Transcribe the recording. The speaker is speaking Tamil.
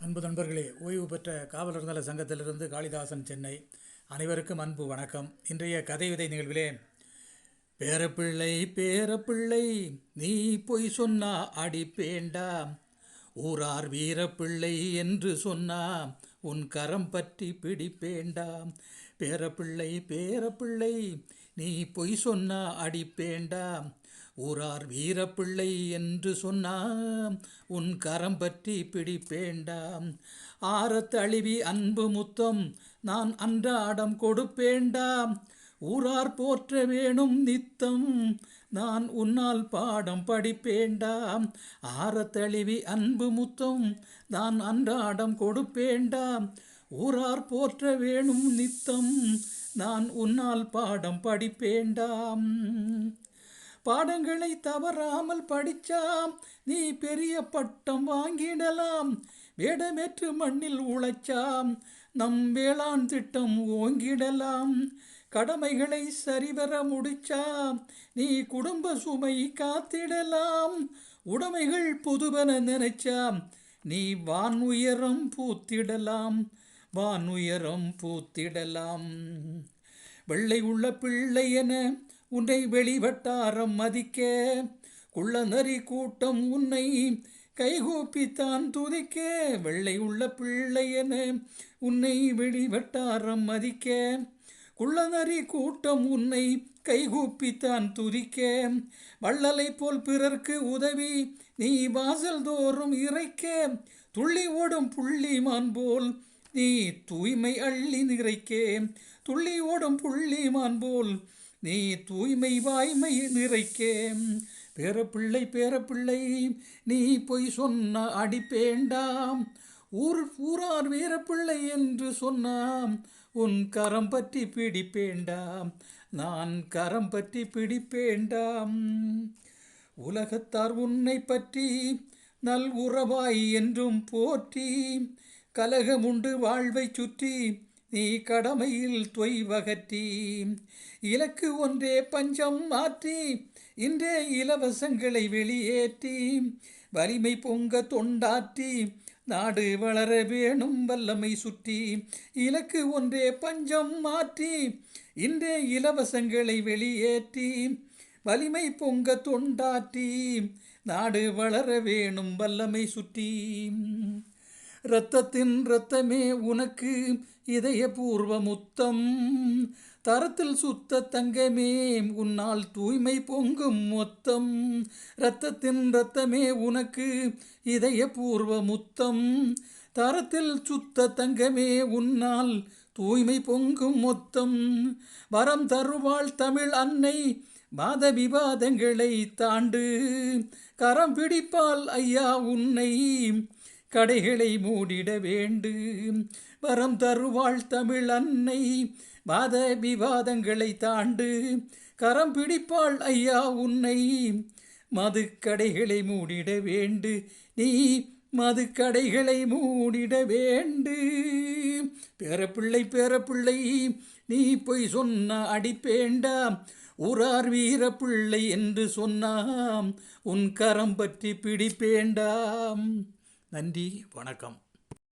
அன்பு நண்பர்களே ஓய்வு பெற்ற காவலர் நல சங்கத்திலிருந்து காளிதாசன் சென்னை. அனைவருக்கும் அன்பு வணக்கம். இன்றைய கதை விதை நிகழ்விலே பேரப்பிள்ளை பேரப்பிள்ளை நீ பொய் சொன்னா அடிப்பேண்டா ஊரார் வீரப்பிள்ளை என்று சொன்னா உன் கரம் பற்றி பிடிப்பேண்டாம் பேரப்பிள்ளை பேரப்பிள்ளை நீ பொய் சொன்னா அடிப்பேண்டாம் ஊரார் வீரப்பிள்ளை என்று சொன்னாம். உன் கரம் பற்றி பிடிப்பேண்டாம். ஆரத்தழுவி அன்பு முத்தம் நான் அன்றாடம் கொடுப்பேண்டாம். ஊரார் போற்ற வேணும் நித்தம் நான் உன்னால் பாடம் படிப்பேண்டாம். ஆரத்தழுவி அன்பு முத்தம் நான் அன்றாடம் கொடுப்பேண்டாம். ஊரார் போற்ற வேணும் நித்தம் நான் உன்னால் பாடம் படிப்பேண்டாம். பாடங்களை தவறாமல் படிச்சாம். நீ பெரிய பட்டம் வாங்கிடலாம். வேடமேற்று மண்ணில் உழைச்சாம். நம் வேளாண் திட்டம் ஓங்கிடலாம். கடமைகளை சரிவர முடிச்சாம். நீ குடும்ப சுமை காத்திடலாம். உடைமைகள் புதுவென நினைச்சாம். நீ வான் உயரம் பூத்திடலாம். வான் உயரம் பூத்திடலாம். வெள்ளை உள்ள பிள்ளை என உன்னை வெளிவட்டாரம் மதிக்க குள்ளநரி கூட்டம் உன்னை கைகூப்பித்தான் துதிக்க வெள்ளை உள்ள பிள்ளை என உன்னை வெளிவட்டாரம் மதிக்க குள்ளநரி கூட்டம் உன்னை கைகூப்பித்தான் துதிக்க வள்ளலை போல் பிறர்க்கு உதவி நீ வாசல் தோறும் இறைக்க துள்ளி ஓடும் புள்ளிமான் போல் நீ தூய்மை அள்ளி நிறைக்கே துள்ளி ஓடும் புள்ளிமான் போல் நீ தூய்மை வாய்மை நிறைக்கே. பேரப்பிள்ளை பேரப்பிள்ளை நீ பொய் சொன்ன அடிப்பேண்டாம். ஊர் ஊரார் வீரப்பிள்ளை என்று சொன்னாம். உன் கரம் பற்றி பிடிப்பேண்டாம். நான் கரம் பற்றி பிடிப்பேண்டாம். உலகத்தார் உன்னை பற்றி நல் உறவாய் என்றும் போற்றி. கலகமுண்டு வாழ்வை சுற்றி நீ கடமையில் தொய்வகற்றி இலக்கு ஒன்றே பஞ்சம் மாற்றி இன்றே இலவசங்களை வெளியேற்றி. வலிமை பொங்க தொண்டாற்றி நாடு வளர வேணும் வல்லமை சுற்றி. இலக்கு ஒன்றே பஞ்சம் மாற்றி இன்றே இலவசங்களை வெளியேற்றி. வலிமை பொங்க தொண்டாற்றி நாடு வளர வேணும் வல்லமை சுற்றி. இரத்தத்தின் இரத்தமே உனக்கு இதயபூர்வ முத்தம் தரத்தில் சுத்த தங்கமே உன்னால் தூய்மை பொங்கும் மொத்தம். இரத்தத்தின் இரத்தமே உனக்கு இதயபூர்வ முத்தம் தரத்தில் சுத்த தங்கமே உன்னால் தூய்மை பொங்கும் மொத்தம். வரம் தருவாள் தமிழ் அன்னை வாத விவாதங்களை தாண்டு. கரம் பிடிப்பால் ஐயா உன்னை. கடைகளை மூடிட வேண்டு. வரம் தருவாள் தமிழ் அன்னை வாத விவாதங்களை தாண்டு. கரம் பிடிப்பாள் ஐயா உன்னை மது கடைகளை மூடிட வேண்டு. நீ மது கடைகளை மூடிட வேண்டு. பேரப்பிள்ளை பேரப்பிள்ளை நீ பொய் சொன்ன அடிப்பேண்டாம். ஊரார் வீரப்பிள்ளை என்று சொன்னாம். உன் கரம் பற்றி பிடிப்பேண்டாம். நன்றி வணக்கம்.